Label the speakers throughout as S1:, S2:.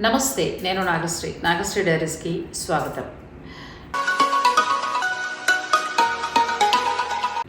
S1: నమస్తే నేను నాగశ్రీ. నాగశ్రీ డైరీస్కి స్వాగతం.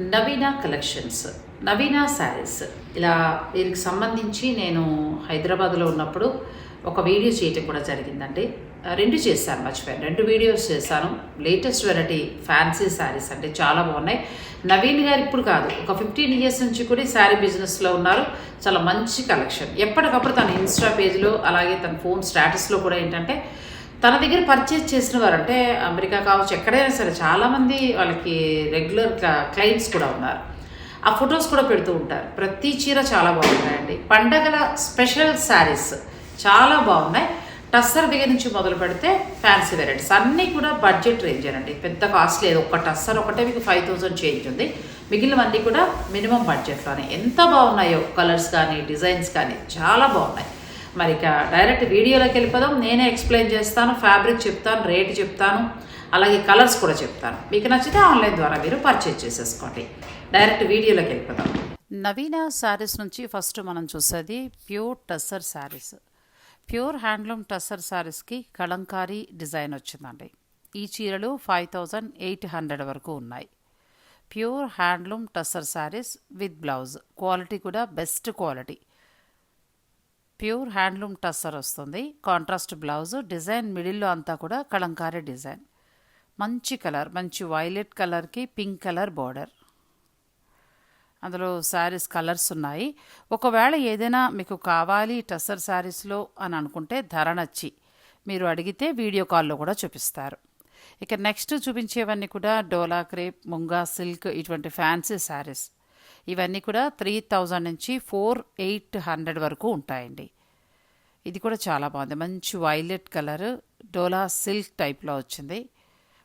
S1: Naveena collections Naveena saris. ఇలా వీరికి సంబంధించి నేను హైదరాబాద్లో ఉన్నప్పుడు ఒక వీడియో చేయటం కూడా జరిగిందండి. రెండు చేశాను మర్చిపోయాను రెండు వీడియోస్ చేశాను. లేటెస్ట్ వెరైటీ ఫ్యాన్సీ శారీస్ అంటే చాలా బాగున్నాయి. నవీన్ గారు ఇప్పుడు కాదు ఒక ఫిఫ్టీన్ ఇయర్స్ నుంచి కూడా ఈ శారీ బిజినెస్లో ఉన్నారు. చాలా మంచి కలెక్షన్ ఎప్పటికప్పుడు తన ఇన్స్టా పేజ్లో అలాగే తన ఫోన్ స్టేటస్లో కూడా ఏంటంటే తన దగ్గర పర్చేజ్ చేసిన వారు అంటే అమెరికా కావచ్చు ఎక్కడైనా సరే చాలామంది వాళ్ళకి రెగ్యులర్ క్లయింట్స్ కూడా ఉన్నారు. ఆ ఫొటోస్ కూడా పెడుతూ ఉంటారు. ప్రతి చీర చాలా బాగున్నాయండి. పండగల స్పెషల్ శారీస్ చాలా బాగున్నాయి. టస్సర్ దగ్గర నుంచి మొదలు పెడితే ఫ్యాన్సీ వెరైటీస్ అన్నీ కూడా బడ్జెట్ రేంజ్ అండి. పెద్ద కాస్ట్ లేదు ఒక్క టస్సర్ ఒకటే మీకు ఫైవ్ థౌజండ్ చేంజ్ ఉంది. మిగిలినవన్నీ కూడా మినిమం బడ్జెట్లోనే ఎంత బాగున్నాయో కలర్స్ కానీ డిజైన్స్ కానీ చాలా బాగున్నాయి. మరి ఇక డైరెక్ట్ వీడియోలోకి వెళ్ళిపోదాం. నేనే ఎక్స్ప్లెయిన్ చేస్తాను ఫ్యాబ్రిక్ చెప్తాను రేట్ చెప్తాను అలాగే కలర్స్ కూడా చెప్తాను. మీకు నచ్చితే ఆన్లైన్ ద్వారా మీరు పర్చేజ్ చేసేసుకోండి. డైరెక్ట్ వీడియోలోకి వెళ్ళిపోదాం. నవీన శారీస్ నుంచి ఫస్ట్ మనం చూసేది pure tussar saris. Pure handloom tussar శారీస్కి కళంకారీ డిజైన్ వచ్చిందండి. ఈ చీరలు ఫైవ్ థౌజండ్ ఎయిట్ హండ్రెడ్ వరకు ఉన్నాయి. Pure handloom tussar saris with blouse. Quality కూడా best quality. Pure handloom tussar వస్తుంది. కాంట్రాస్ట్ బ్లౌజ్ డిజైన్ మిడిల్లో అంతా కూడా కళంకారీ డిజైన్. మంచి కలర్ మంచి వైలెట్ కలర్కి పింక్ కలర్ బార్డర్. అందులో శారీస్ కలర్స్ ఉన్నాయి. ఒకవేళ ఏదైనా మీకు కావాలి టస్సర్ శారీస్లో అని అనుకుంటే ధర నచ్చి మీరు అడిగితే వీడియో కాల్లో కూడా చూపిస్తారు. ఇక నెక్స్ట్ చూపించేవన్నీ కూడా డోలా క్రేప్ ముంగా సిల్క్ ఇటువంటి ఫ్యాన్సీ శారీస్. ఇవన్నీ కూడా త్రీ థౌజండ్ నుంచి ఫోర్ ఎయిట్ హండ్రెడ్ వరకు ఉంటాయండి. ఇది కూడా చాలా బాగుంది. మంచి వైలెట్ కలర్ డోలా సిల్క్ టైప్లో వచ్చింది.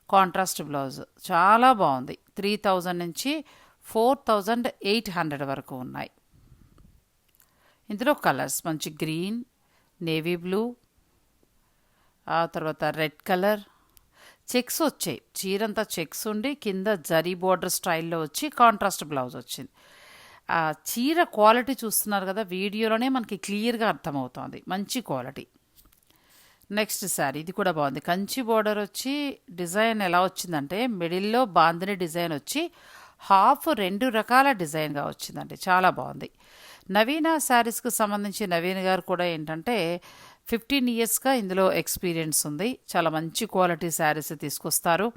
S1: Contrast blouse. చాలా బాగుంది. త్రీ థౌజండ్ నుంచి ఫోర్ థౌజండ్ ఎయిట్ హండ్రెడ్ వరకు ఉన్నాయి. ఇందులో కలర్స్ మంచి గ్రీన్ నేవీ బ్లూ ఆ తర్వాత రెడ్ కలర్. చెక్స్ వచ్చాయి. చీరంతా చెక్స్ ఉండి కింద జరీ బోర్డర్ స్టైల్లో వచ్చి కాంట్రాస్ట్ బ్లౌజ్ వచ్చింది. ఆ చీర క్వాలిటీ చూస్తున్నారు కదా వీడియోలోనే మనకి క్లియర్గా అర్థమవుతోంది. మంచి క్వాలిటీ. నెక్స్ట్ శారీ ఇది కూడా బాగుంది. కంచి బోర్డర్ వచ్చి డిజైన్ ఎలా వచ్చిందంటే మిడిల్లో బాందిని డిజైన్ వచ్చి హాఫ్ రెండు రకాల డిజైన్గా వచ్చిందండి. చాలా బాగుంది. నవీన శారీస్కి సంబంధించి నవీన్ గారు కూడా ఏంటంటే ఫిఫ్టీన్ ఇయర్స్గా ఇందులో ఎక్స్పీరియన్స్ ఉంది. చాలా మంచి క్వాలిటీ శారీస్ తీసుకొస్తారు.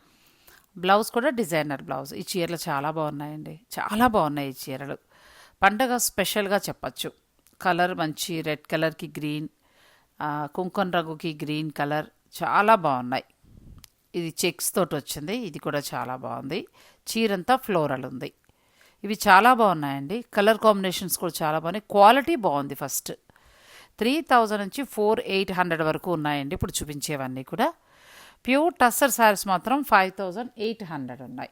S1: బ్లౌజ్ కూడా డిజైనర్ బ్లౌజ్. ఈ చీరలు చాలా బాగున్నాయండి. చాలా బాగున్నాయి ఈ చీరలు. పండగ స్పెషల్గా చెప్పచ్చు. కలర్ మంచి రెడ్ కలర్కి గ్రీన్ ఆ, కుంకుమ రంగుకి గ్రీన్ కలర్ చాలా బాగున్నాయి. ఇది చెక్స్ తోటి వచ్చింది ఇది కూడా చాలా బాగుంది. చీరంతా ఫ్లోరల్ ఉంది. ఇవి చాలా బాగున్నాయండి. కలర్ కాంబినేషన్స్ కూడా చాలా బాగున్నాయి. క్వాలిటీ బాగుంది ఫస్ట్. త్రీ థౌజండ్ నుంచి ఫోర్ ఎయిట్ హండ్రెడ్ వరకు ఉన్నాయండి. ఇప్పుడు చూపించేవన్నీ కూడా. ప్యూర్ టస్సర్ శారీస్ మాత్రం ఫైవ్ థౌజండ్ ఎయిట్ హండ్రెడ్ ఉన్నాయి.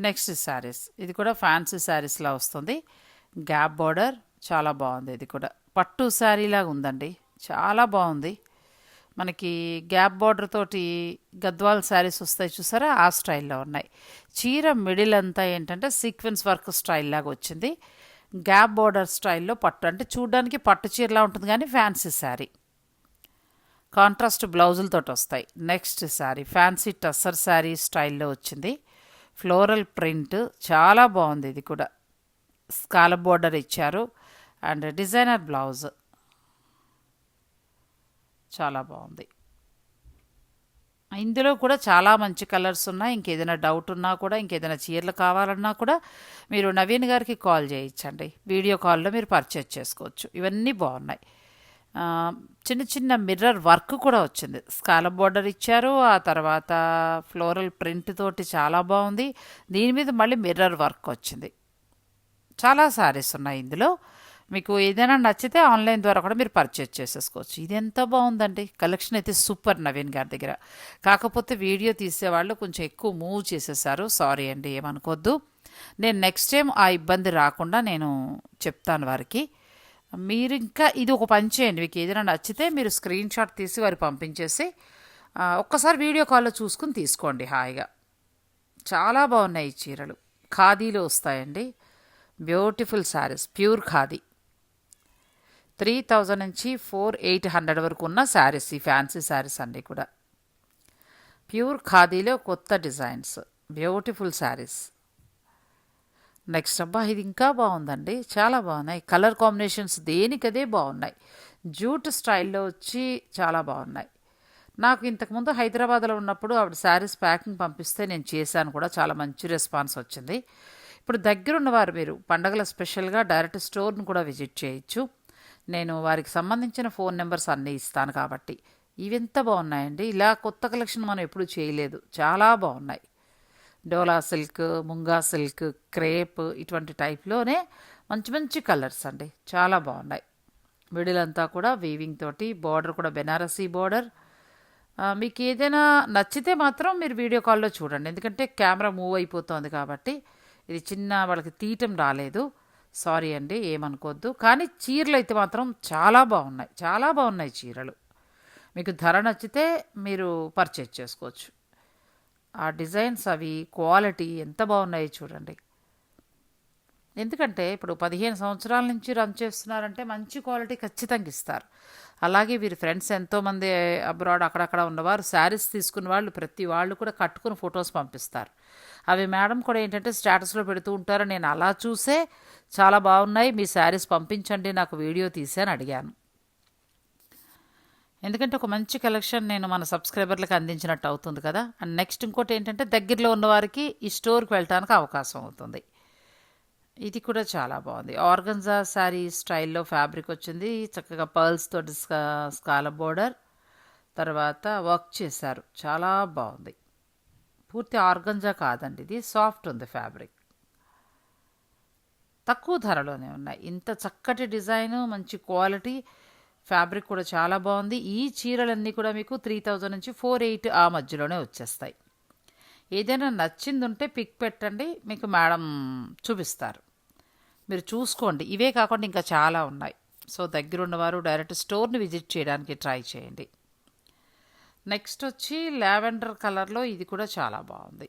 S1: నెక్స్ట్ శారీస్. ఇది కూడా ఫ్యాన్సీ శారీస్లా వస్తుంది. Gap border. చాలా బాగుంది ఇది కూడా. పట్టు శారీలాగా ఉందండి. చాలా బాగుంది. మనకి గ్యాప్ బార్డర్ తోటి గద్వాల్ శారీస్ వస్తాయి చూసారా? ఆ స్టైల్లో ఉన్నాయి. చీర మిడిల్ అంతా ఏంటంటే సీక్వెన్స్ వర్క్ స్టైల్ లాగా వచ్చింది. గ్యాప్ బార్డర్ స్టైల్లో పట్టు. అంటే చూడడానికి పట్టు చీరలా ఉంటుంది కానీ ఫ్యాన్సీ శారీ. కాంట్రాస్ట్ బ్లౌజులతో వస్తాయి. నెక్స్ట్ శారీ ఫ్యాన్సీ టస్సర్ శారీ స్టైల్లో వచ్చింది. ఫ్లోరల్ ప్రింట్ చాలా బాగుంది ఇది కూడా. స్కాల బోర్డర్ ఇచ్చారు. And designer blouse. చాలా బాగుంది. ఇందులో కూడా చాలా మంచి కలర్స్ ఉన్నాయి. ఇంకేదైనా డౌట్ ఉన్నా కూడా ఇంకేదైనా చీరలు కావాలన్నా కూడా మీరు నవీన్ గారికి కాల్ చేయించండి. వీడియో కాల్లో మీరు పర్చేజ్ చేసుకోవచ్చు. ఇవన్నీ బాగున్నాయి. చిన్న చిన్న మిర్రర్ వర్క్ కూడా వచ్చింది. స్కాలప్ బోర్డర్ ఇచ్చారు. ఆ తర్వాత ఫ్లోరల్ ప్రింట్ తోటి చాలా బాగుంది. దీని మీద మళ్ళీ మిర్రర్ వర్క్ వచ్చింది. చాలా శారీస్ ఉన్నాయి ఇందులో. మీకు ఏదైనా నచ్చితే ఆన్లైన్ ద్వారా కూడా మీరు పర్చేజ్ చేసేసుకోవచ్చు. ఇది ఎంత బాగుందండి. కలెక్షన్ అయితే సూపర్ నవీన్ గారి దగ్గర. కాకపోతే వీడియో తీసేవాళ్ళు కొంచెం ఎక్కువ మూవ్ చేసేసారు. సారీ అండి ఏమనుకోవద్దు నేను నెక్స్ట్ టైం ఆ ఇబ్బంది రాకుండా నేను చెప్తాను వారికి. మీరు ఇంకా ఇది ఒక పని చేయండి. మీకు ఏదైనా నచ్చితే మీరు స్క్రీన్ షాట్ తీసి వారికి పంపించేసి ఒక్కసారి వీడియో కాల్లో చూసుకుని తీసుకోండి హాయిగా. చాలా బాగున్నాయి ఈ చీరలు. ఖాదీలో వస్తాయండి. Beautiful saris pure khadi. Three thousand నుంచి ఫోర్ ఎయిట్ హండ్రెడ్ వరకు ఉన్న శారీస్ ఈ ఫ్యాన్సీ శారీస్ అన్నీ కూడా ప్యూర్ ఖాదీలో కొత్త డిజైన్స్ బ్యూటిఫుల్ శారీస్. నెక్స్ట్ అబ్బా ఇది ఇంకా బాగుందండి. చాలా బాగున్నాయి. కలర్ కాంబినేషన్స్ దేనికదే బాగున్నాయి. జూట్ స్టైల్లో వచ్చి చాలా బాగున్నాయి. నాకు ఇంతకుముందు హైదరాబాద్లో ఉన్నప్పుడు ఆవిడ శారీస్ ప్యాకింగ్ పంపిస్తే నేను చేశాను కూడా. చాలా మంచి రెస్పాన్స్ వచ్చింది. ఇప్పుడు దగ్గరున్నవారు మీరు పండగల స్పెషల్గా డైరెక్ట్ స్టోర్ను కూడా విజిట్ చేయొచ్చు. నేను వారికి సంబంధించిన ఫోన్ నెంబర్స్ అన్నీ ఇస్తాను కాబట్టి. ఇవింత బాగున్నాయండి? ఇలా కొత్త కలెక్షన్ మనం ఎప్పుడు చేయలేదు. చాలా బాగున్నాయి. Dola silk Munga silk crepe ఇటువంటి టైప్లోనే మంచి మంచి కలర్స్ అండి. చాలా బాగున్నాయి. మిడిల్ అంతా కూడా వీవింగ్ తోటి బార్డర్ కూడా బెనారసీ బార్డర్ మీకు ఏదైనా నచ్చితే మాత్రం మీరు వీడియో కాల్లో చూడండి. ఎందుకంటే కెమెరా మూవ్ అయిపోతుంది కాబట్టి. ఇది చిన్న వాళ్ళకి తీయటం రాలేదు. సారీ అండి ఏమనుకోవద్దు. కానీ చీరలు అయితే మాత్రం చాలా బాగున్నాయి. చాలా బాగున్నాయి చీరలు. మీకు ధర నచ్చితే మీరు పర్చేజ్ చేసుకోవచ్చు. ఆ డిజైన్స్ అవి క్వాలిటీ ఎంత బాగున్నాయి చూడండి. ఎందుకంటే ఇప్పుడు పదిహేను సంవత్సరాల నుంచి రన్ చేస్తున్నారంటే మంచి క్వాలిటీ ఖచ్చితంగా ఇస్తారు. అలాగే వీరి ఫ్రెండ్స్ ఎంతోమంది అబ్రాడ్ అక్కడక్కడ ఉన్నవారు శారీస్ తీసుకున్న వాళ్ళు ప్రతి వాళ్ళు కూడా కట్టుకుని ఫొటోస్ పంపిస్తారు. అవి మేడం కూడా ఏంటంటే స్టేటస్లో పెడుతూ ఉంటారు. నేను అలా చూసే చాలా బాగున్నాయి మీ శారీస్ పంపించండి నాకు వీడియో తీసి అడిగాను. ఎందుకంటే ఒక మంచి కలెక్షన్ నేను మన సబ్స్క్రైబర్లకు అందించినట్టు అవుతుంది కదా. అండ్ నెక్స్ట్ ఇంకోటి ఏంటంటే దగ్గరలో ఉన్నవారికి ఈ స్టోర్కి వెళ్ళటానికి అవకాశం అవుతుంది. ఇది కూడా చాలా బాగుంది. ఆర్గన్జా శారీ స్టైల్లో ఫ్యాబ్రిక్ వచ్చింది. చక్కగా పర్ల్స్ తోటి స్కాల బోర్డర్. తర్వాత వర్క్ చేశారు. చాలా బాగుంది. పూర్తి ఆర్గంజా కాదండి ఇది సాఫ్ట్ ఉంది ఫ్యాబ్రిక్. తక్కువ ధరలోనే ఉన్నాయి. ఇంత చక్కటి డిజైన్ మంచి క్వాలిటీ ఫ్యాబ్రిక్ కూడా చాలా బాగుంది. ఈ చీరలన్నీ కూడా మీకు త్రీ థౌజండ్ నుంచి ఫోర్ ఎయిట్ ఆ మధ్యలోనే వచ్చేస్తాయి. ఏదైనా నచ్చింది ఉంటే పిక్ పెట్టండి మీకు మేడం చూపిస్తారు. మీరు చూసుకోండి. ఇవే కాకుండా ఇంకా చాలా ఉన్నాయి. సో దగ్గర ఉన్నవారు డైరెక్ట్ స్టోర్ని విజిట్ చేయడానికి ట్రై చేయండి. నెక్స్ట్ వచ్చి లావెండర్ కలర్లో ఇది కూడా చాలా బాగుంది.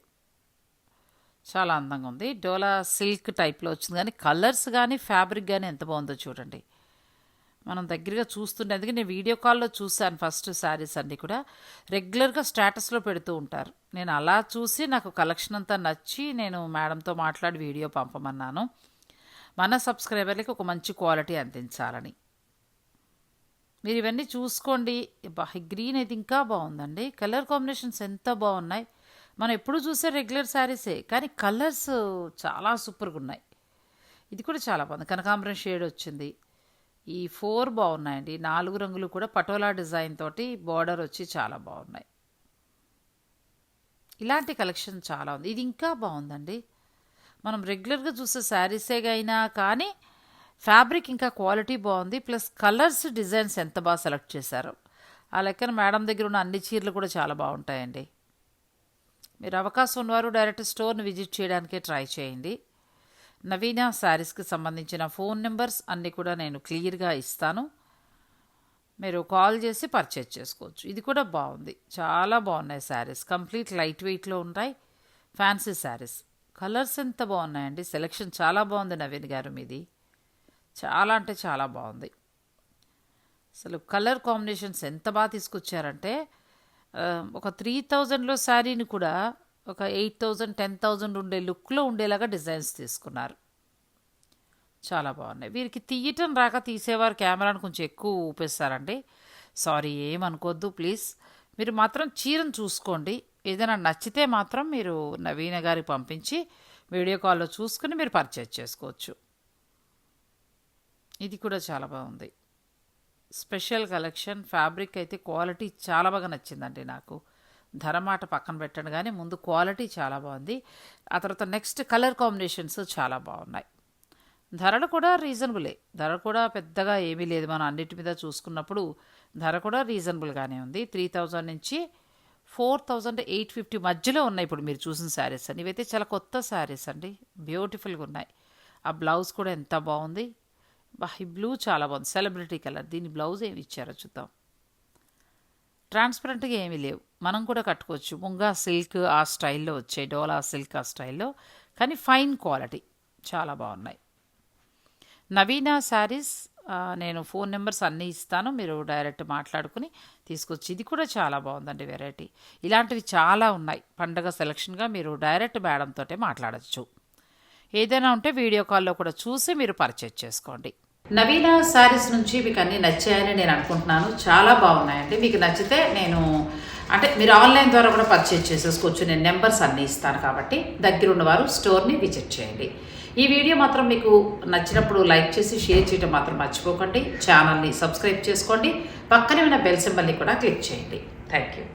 S1: చాలా అందంగా ఉంది. డోలా సిల్క్ టైప్లో వచ్చింది. కానీ కలర్స్ కానీ ఫ్యాబ్రిక్ కానీ ఎంత బాగుందో చూడండి. మనం దగ్గరగా చూస్తుండే అందుకే నేను వీడియో కాల్లో చూశాను ఫస్ట్ శారీస్ అన్నీ కూడా. రెగ్యులర్గా స్టేటస్లో పెడుతూ ఉంటారు. నేను అలా చూసి నాకు కలెక్షన్ అంతా నచ్చి నేను మేడంతో మాట్లాడి వీడియో పంపమన్నాను. మన సబ్స్క్రైబర్లకి ఒక మంచి క్వాలిటీ అందించాలని. మీరు ఇవన్నీ చూసుకోండి. గ్రీన్ అయితే ఇంకా బాగుందండి. కలర్ కాంబినేషన్స్ ఎంత బాగున్నాయి. మనం ఎప్పుడు చూసే రెగ్యులర్ శారీసే కానీ కలర్స్ చాలా సూపర్గా ఉన్నాయి ఇది కూడా చాలా బాగుంది. కనకాంబరం షేడ్ వచ్చింది. ఈ ఫోర్ బాగున్నాయండి. నాలుగు రంగులు కూడా పటోలా డిజైన్ తోటి బార్డర్ వచ్చి చాలా బాగున్నాయి. ఇలాంటి కలెక్షన్ చాలా ఉంది. ఇది ఇంకా బాగుందండి. మనం రెగ్యులర్గా చూసే శారీసే అయినా కానీ ఫ్యాబ్రిక్ ఇంకా క్వాలిటీ బాగుంది. ప్లస్ కలర్స్ డిజైన్స్ ఎంత బాగా సెలెక్ట్ చేశారు. ఆ లెక్కన మేడం దగ్గర ఉన్న అన్ని చీరలు కూడా చాలా బాగుంటాయండి. మీరు అవకాశం ఉన్నవారు డైరెక్ట్ స్టోర్ని విజిట్ చేయడానికే ట్రై చేయండి. నవీన శారీస్కి సంబంధించిన ఫోన్ నెంబర్స్ అన్నీ కూడా నేను క్లియర్గా ఇస్తాను. మీరు కాల్ చేసి పర్చేజ్ చేసుకోవచ్చు. ఇది కూడా బాగుంది. చాలా బాగున్నాయి శారీస్. కంప్లీట్ లైట్ వెయిట్లో ఉంటాయి. ఫ్యాన్సీ శారీస్. కలర్స్ ఎంత బాగున్నాయండి. సెలెక్షన్ చాలా బాగుంది నవీన్ గారు మీది. చాలా అంటే చాలా బాగుంది. అసలు కలర్ కాంబినేషన్స్ ఎంత బాగా తీసుకొచ్చారంటే ఒక త్రీ థౌజండ్లో శారీని కూడా ఒక ఎయిట్ థౌజండ్ టెన్ థౌజండ్ ఉండే లుక్లో ఉండేలాగా డిజైన్స్ తీసుకున్నారు. చాలా బాగున్నాయి. వీరికి తీయటం రాక తీసేవారు కెమెరాను కొంచెం ఎక్కువ ఊపేస్తారండి. సారీ ఏమనుకోవద్దు ప్లీజ్. మీరు మాత్రం చీరను చూసుకోండి. ఏదైనా నచ్చితే మాత్రం మీరు నవీన గారికి పంపించి వీడియో కాల్లో చూసుకుని మీరు పర్చేజ్ చేసుకోవచ్చు. ఇది కూడా చాలా బాగుంది. స్పెషల్ కలెక్షన్ ఫ్యాబ్రిక్ అయితే క్వాలిటీ చాలా బాగా నచ్చిందండి నాకు. ధర మాట పక్కన పెట్టండి కానీ ముందు క్వాలిటీ చాలా బాగుంది. ఆ తర్వాత నెక్స్ట్ కలర్ కాంబినేషన్స్ చాలా బాగున్నాయి. ధరలు కూడా రీజనబులే. ధర కూడా పెద్దగా ఏమీ లేదు. మనం అన్నిటి మీద చూసుకున్నప్పుడు ధర కూడా రీజనబుల్గానే ఉంది. త్రీ థౌజండ్ నుంచి ఫోర్ థౌజండ్ ఎయిట్ ఫిఫ్టీ మధ్యలో ఉన్నాయి ఇప్పుడు మీరు చూసిన శారీస్ అండి ఇవైతే చాలా కొత్త శారీస్ అండి. బ్యూటిఫుల్గా ఉన్నాయి. ఆ బ్లౌజ్ కూడా ఎంత బాగుంది. బా ఈ బ్లూ చాలా బాగుంది. Celebrity colour. దీని బ్లౌజ్ ఏమి ఇచ్చారో చూద్దాం. ట్రాన్స్పరెంట్గా ఏమీ లేవు. మనం కూడా కట్టుకోవచ్చు. ముంగా సిల్క్ ఆ స్టైల్లో వచ్చాయి. డోలా సిల్క్ ఆ స్టైల్లో కానీ ఫైన్ క్వాలిటీ చాలా బాగున్నాయి. నవీన శారీస్ నేను ఫోన్ నెంబర్స్ అన్నీ ఇస్తాను. మీరు డైరెక్ట్ మాట్లాడుకుని తీసుకొచ్చి ఇది కూడా చాలా బాగుందండి వెరైటీ ఇలాంటివి చాలా ఉన్నాయి. పండగ సెలక్షన్గా మీరు డైరెక్ట్ మేడంతో మాట్లాడచ్చు. ఏదైనా ఉంటే వీడియో కాల్లో కూడా చూసి మీరు పర్చేజ్ చేసుకోండి. నవీన శారీస్ నుంచి మీకు అన్నీ నచ్చాయని నేను అనుకుంటున్నాను. చాలా బాగున్నాయండి. మీకు నచ్చితే నేను అంటే మీరు ఆన్లైన్ ద్వారా కూడా పర్చేజ్ చేసేసుకోవచ్చు. నేను నెంబర్స్ అన్నీ ఇస్తాను కాబట్టి దగ్గర ఉన్నవారు స్టోర్ని విజిట్ చేయండి. ఈ వీడియో మాత్రం మీకు నచ్చినప్పుడు లైక్ చేసి షేర్ చేయడం మాత్రం మర్చిపోకండి. ఛానల్ని సబ్స్క్రైబ్ చేసుకోండి. పక్కనే ఉన్న బెల్ సింబల్ని కూడా క్లిక్ చేయండి. Thank you